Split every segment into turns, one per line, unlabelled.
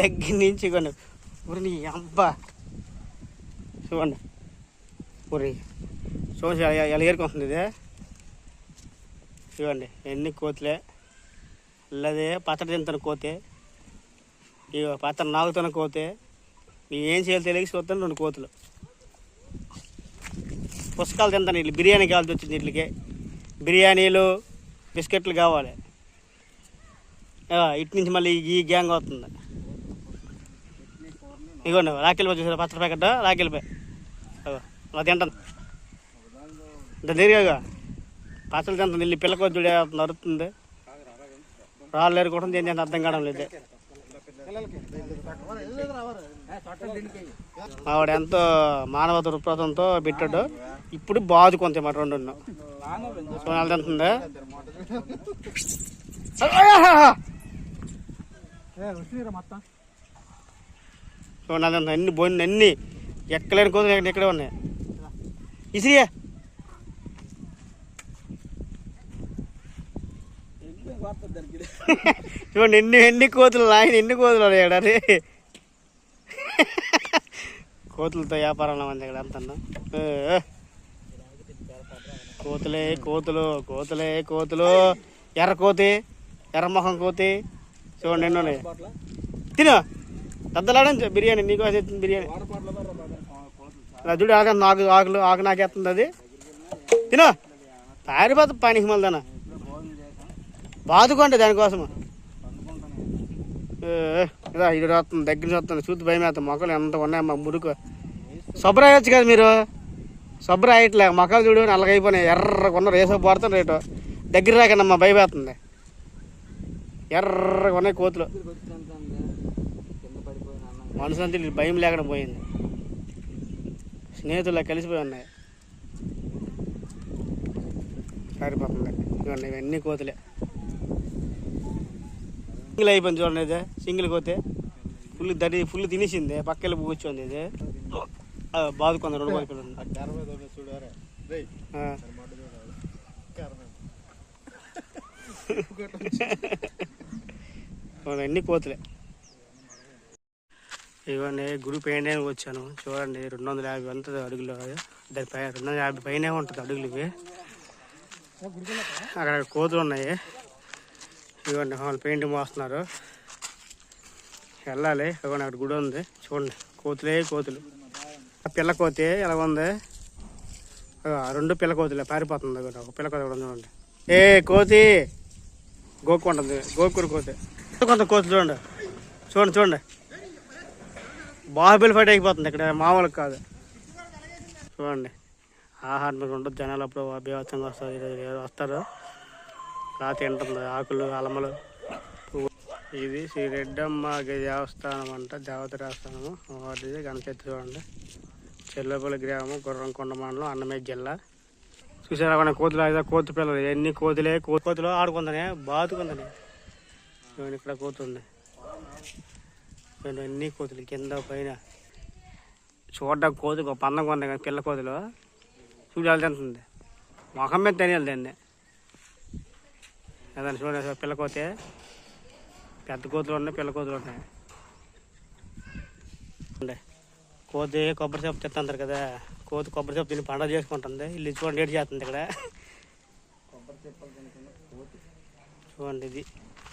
దగ్గర నుంచి ఇవ్వండి. ఉరి అబ్బా. చూడండి. ఉరి చూసి ఎలా ఏరుకుంటుంది ఇది? చూడండి ఎన్ని కోతులే. అల్లదే పత్ర తింతను కోతే. ఇక పత్ర నాగుతున్న కోతే. ఇవి ఏం చేయాలి తెలియక చూస్తాను రెండు కోతులు. పుస్తకాలు తింటాను వీళ్ళు బిర్యానీ కావాల్సి వచ్చింది వీటికి బిర్యానీలు బిస్కెట్లు కావాలి. ఇటు నుంచి మళ్ళీ ఈ గ్యాంగ్ వస్తుంది. ఇగోండి రాకెళ్ళిపోయి చూసారా పచ్చడి ప్యాకెట్ రాకెళ్ళిపోయి అలా తింటాను ఇంత తిరిగా పచ్చడి తింటాను వెళ్ళి పిల్లకో చూడే నరుతుంది రాళ్ళు ఏరుకోవడం ఏం దేని అర్థం కావడం లేదు. ఆవిడ ఎంతో మానవ దృక్పథంతో పెట్టాడు. ఇప్పుడు బాదు కొంత మాట రెండు సోనాలు తింటుంది? మొత్తం. తింటుంది అన్ని బోయిన అన్ని ఎక్కలేని కోతులు ఎక్కడ ఇక్కడే ఉన్నాయి. ఇసిరియా చూడండి ఎన్ని ఎన్ని కోతులు నాయన ఎన్ని కోతులు ఉన్నాయి అరే. కోతులతో వ్యాపారంలో ఉంది ఇక్కడ అంతన్నా కోతులే కోతులు కోతులే కోతులు. ఎర్ర కోతి ఎర్రమొహం కోతి. చూడండి ఎన్ని ఉన్నాయి. తిను. పెద్దలాడని బిర్యానీ నీకు తెచ్చింది బిర్యానీ. అలా చూడు ఆక నాకు ఆకులు ఆకు నాకేస్తుంది అది. తిను. పారిపోత పనికి మళ్ళీ బాదుకోండి దానికోసము. ఇదా ఇక్కడ వస్తుంది దగ్గర నుంచి వస్తుంది చూసి భయం వేస్తాం మొక్కలు ఎంత ఉన్నాయమ్మా మురుకు. శుభ్ర అయ్యొచ్చు కదా మీరు? శుభ్ర అయ్యట్లే మొక్కలు చూడు నల్లగైపోయినాయి ఎర్రగా ఉన్నారు వేసో పడుతుంది రేటు. దగ్గర రాకండి భయం భయపడుతుంది ఎర్రగా ఉన్నాయి కోతులు. మనసుంతా భయం లేకుండా పోయింది. స్నేహితుల్లో కలిసిపోయి ఉన్నాయి. సరిపోతుంది ఇవన్నీ ఇవన్నీ కోతులే. సింగిల్ అయిపోయింది చూడండి ఇది సింగిల్ కోతే ఫుల్ దడి ఫుల్ తినేసింది. పక్కన కూర్చోంది ఇది బాదుకుంది రెండు బాదుకుంది. ఇవన్నీ కోతులే. ఇవన్నీ గుడి పైన వచ్చాను. చూడండి రెండు వందల యాభై ఉంటుంది అడుగులు. దాని పైన రెండు వందల యాభై పైన ఉంటుంది అడుగులు ఇవి. అక్కడ కోతులు ఉన్నాయి ఇవ్వండి వాళ్ళు పెయింటింగ్ మోస్తున్నారు. వెళ్ళాలి. ఇవ్వండి అక్కడ గుడి ఉంది. చూడండి కోతులే కోతులు. ఆ పిల్ల కోతి ఎలా ఉంది? రెండు పిల్ల కోతులే పారిపోతుంది ఒక పిల్ల కోతి కూడా చూడండి. ఏ కోతి! గోక్కుంటుంది గోకూరు కోతి. కొంత కోతులు చూడండి. చూడండి చూడండి. బాహుబలి ఫైట్ అయిపోతుంది ఇక్కడ మామూలుగా కాదు. చూడండి. ఆహారం మీద ఉండదు జనాలు అప్పుడు అభ్యవతంగా వస్తారు ఈరోజు వస్తారు? రా తింటుంది ఆకులు అలమలు. ఇది శ్రీ రెడ్డమ్మ దేవస్థానం అంట దేవత దేవస్థానము. వాటిది గణచేతి చూడండి. చెల్లపల్లి గ్రామం గుర్రంకొండ మండలం అన్నమయ్య జిల్లా. చూసారా కొన్ని కోతులు అయితే కోతి పిల్లలు. ఎన్ని కోతులే కోతులు ఆడుకుందనే బాతుకుందనే ఇక్కడ కోతుంది చూడండి ఎన్ని కోతులు కింద పైన. చూడడానికి కోతి ఒక పందం కొంది కానీ పిల్ల కోతులు. చూడాలి తింటుంది మొహం మీద తినేయాలి దాన్ని. అదని చూడండి పిల్ల కోతే. పెద్ద కోతులు ఉన్నాయి పిల్ల కోతులు ఉన్నాయి. ఉండే. కోతి కొబ్బరి చెప్పు తింటారు కదా. కోతి కొబ్బరి చెప్పు తిని పండుగ చేసుకుంటుంది. ఇల్లు చూడండి ఏడు చేస్తుంది ఇక్కడ. చూడండి ఇది.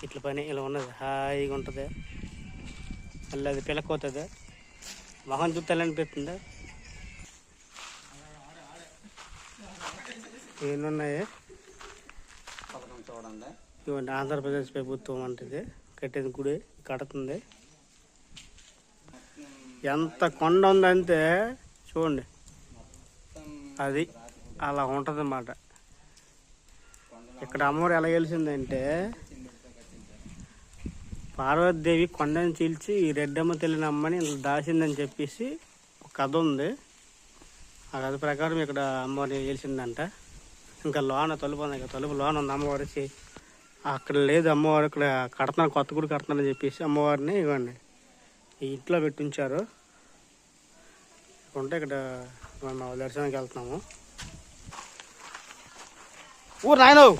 ఇట్ల పని ఇలా ఉన్నది. హాయిగా ఉంటుంది. మళ్ళీ అది పిల్ల కోతుంది మొహం చూస్తే అనిపిస్తుంది ఎన్ని ఉన్నాయి
చూడండి
ఇవ్వండి ఆంధ్రప్రదేశ్ ప్రభుత్వం అంటది. కట్టేది గుడి కడుతుంది. ఎంత కొండ ఉందంటే చూడండి. అది అలా ఉంటుంది అన్నమాట ఇక్కడ అమ్మవారు ఎలా గెలిచిందంటే పార్వతీదేవి కొండను చీల్చి ఈ రెడ్డమ్మ తెలియనమ్మని దాసిందని ఇంత చెప్పేసి ఒక కథ ఉంది. ఆ కథ ప్రకారం ఇక్కడ అమ్మవారిని గెలిచిందంట ఇంకా లోన తలుపు ఉంది. ఇక్కడ తలుపు లోన ఉంది. అమ్మవారి అక్కడ లేదు అమ్మవారు ఇక్కడ కడతాను కొత్త గుడి కడతానని చెప్పేసి అమ్మవారిని ఇవ్వండి. ఈ ఇంట్లో పెట్టి ఉంచారు ఉంటే ఇక్కడ మేము దర్శనానికి వెళ్తున్నాము. ఊరు నాయనవు